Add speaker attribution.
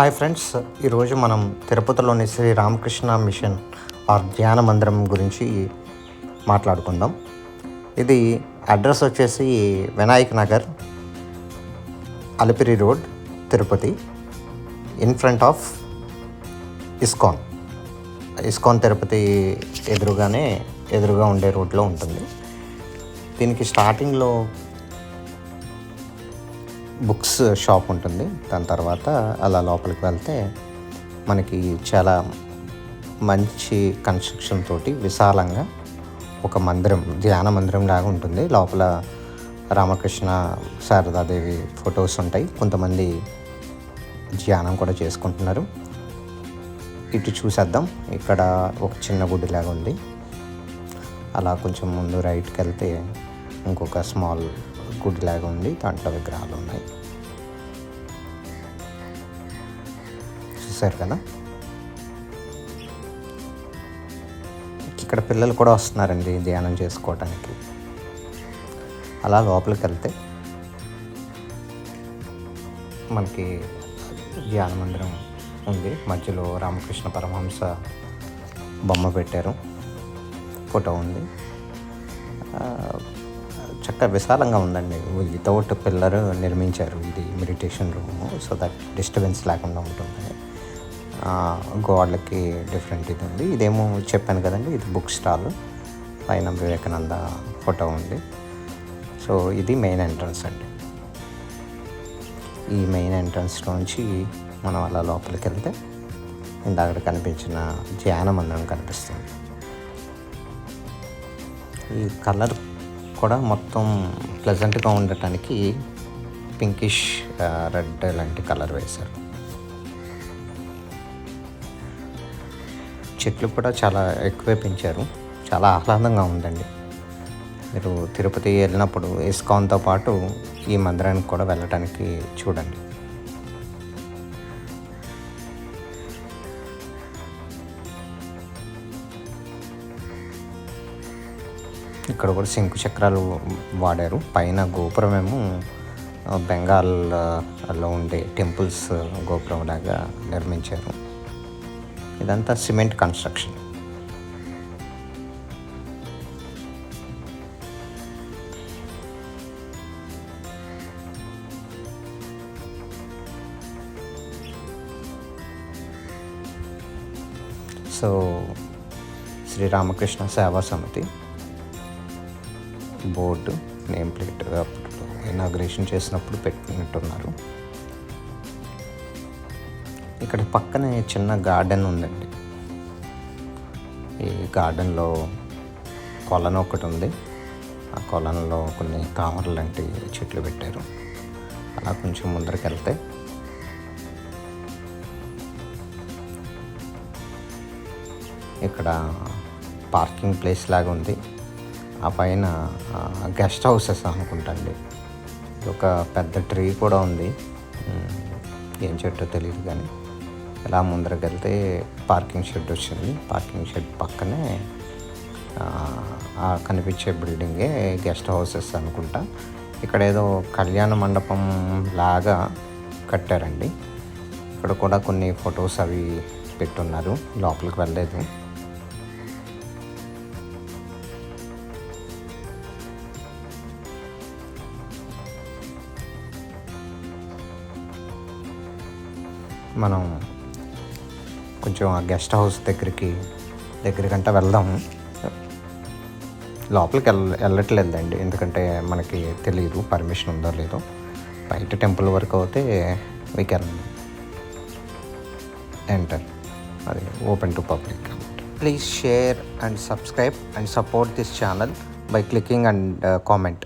Speaker 1: Hi friends ఈరోజు మనం తిరుపతిలోని శ్రీ రామకృష్ణ మిషన్ ఆర్ ధ్యాన మందిరం గురించి మాట్లాడుకుందాం. ఇది అడ్రస్ వచ్చేసి Vinayak Nagar Alipiri road Tirupati in front of ISKCON. ISKCON Tirupati ఎదురుగానే ఎదురుగా ఉండే రోడ్లో ఉంటుంది. దీనికి స్టార్టింగ్లో బుక్స్ షాప్ ఉంటుంది. దాని తర్వాత అలా లోపలికి వెళ్తే మనకి చాలా మంచి కన్స్ట్రక్షన్ తోటి విశాలంగా ఒక మందిరం ధ్యాన మందిరం లాగా ఉంటుంది. లోపల రామకృష్ణ శారదాదేవి ఫొటోస్ ఉంటాయి. కొంతమంది ధ్యానం కూడా చేసుకుంటున్నారు. ఇటు చూసేద్దాం. ఇక్కడ ఒక చిన్న గుడి లాగా ఉంది. అలా కొంచెం ముందు రైట్కి వెళ్తే ఇంకొక స్మాల్ గుడిలాగా ఉంది దాంట్లో విగ్రహాలు ఉన్నాయి. చూసారు కదా? ఇక్కడ పిల్లలు కూడా వస్తున్నారండి ధ్యానం చేసుకోవటానికి. అలా లోపలికి వెళ్తే మనకి ధ్యాన మందిరం ఉంది. మధ్యలో రామకృష్ణ పరమహంస బొమ్మ పెట్టారు. ఫోటో ఉంది. చక్కగా విశాలంగా ఉందండి. వితౌట్ పిల్లర్ నిర్మించారు ఇది meditation room. So that disturbance లేకుండా ఉంటుంది. గోడలకి డిఫరెంట్ ఇది ఉంది. ఇదేమో చెప్పాను కదండి ఇది బుక్ స్టాల్. పైన వివేకానంద ఫోటో ఉంది. సో ఇది మెయిన్ ఎంట్రన్స్ అండి. ఈ మెయిన్ ఎంట్రన్స్ నుంచి మనం అలా లోపలికి వెళ్తే ఇందాక కనిపించిన ధ్యాన మందిరం కనిపిస్తుంది. ఈ కలర్ కూడా మొత్తం ప్లెజెంట్గా ఉండటానికి పింకిష్ రెడ్ uh, లాంటి కలర్ వేశారు. చెట్లు కూడా చాలా ఎక్కువే పెంచారు. చాలా ఆహ్లాదంగా ఉందండి. మీరు తిరుపతి వెళ్ళినప్పుడు ఇస్కాన్తో పాటు ఈ మందిరానికి కూడా వెళ్ళటానికి చూడండి. ఇక్కడ కూడా శంకు చక్రాలు వాడారు. పైన గోపురం ఏమో బెంగాల్లో ఉండే టెంపుల్స్ గోపురం లాగా నిర్మించారు. ఇదంతా cement construction. So Sri Ramakrishna Seva Samiti board name plate అప్పుడు ఇనాగ్రేషన్ చేసినప్పుడు పెట్టినట్టున్నారు. ఇక్కడ పక్కనే చిన్న గార్డెన్ ఉందండి. ఈ గార్డెన్లో కొలను ఒకటి ఉంది. ఆ కొలంలో కొన్ని తామర లాంటి చెట్లు పెట్టారు. అలా కొంచెం ముందరికి వెళ్తే ఇక్కడ పార్కింగ్ ప్లేస్ లాగా ఉంది. ఆ పైన గెస్ట్ హౌసెస్ అనుకుంటండి. ఒక పెద్ద ట్రీ కూడా ఉంది. ఏం చెట్టో తెలియదు కానీ. ఇలా ముందరకు వెళ్తే పార్కింగ్ షెడ్ వచ్చింది. పార్కింగ్ షెడ్ పక్కనే ఆ, కనిపించే బిల్డింగే గెస్ట్ హౌసెస్ అనుకుంటా. ఇక్కడ ఏదో కళ్యాణ మండపం లాగా కట్టారండి. ఇక్కడ కూడా కొన్ని ఫొటోస్ అవి పెట్టున్నారు. లోపలికి వెళ్ళలేదు. మనం కొంచెం ఆ గెస్ట్ హౌస్ దగ్గరికి దగ్గరికంటే వెళ్దాము లోపలికి వెళ్ళ వెళ్ళట్లేదండి ఎందుకంటే మనకి తెలియదు పర్మిషన్ ఉందో లేదో. బయట టెంపుల్ వరకు అయితే వీ కెన్ ఎంటర్ అది open to public please share and subscribe and support this channel by clicking and comment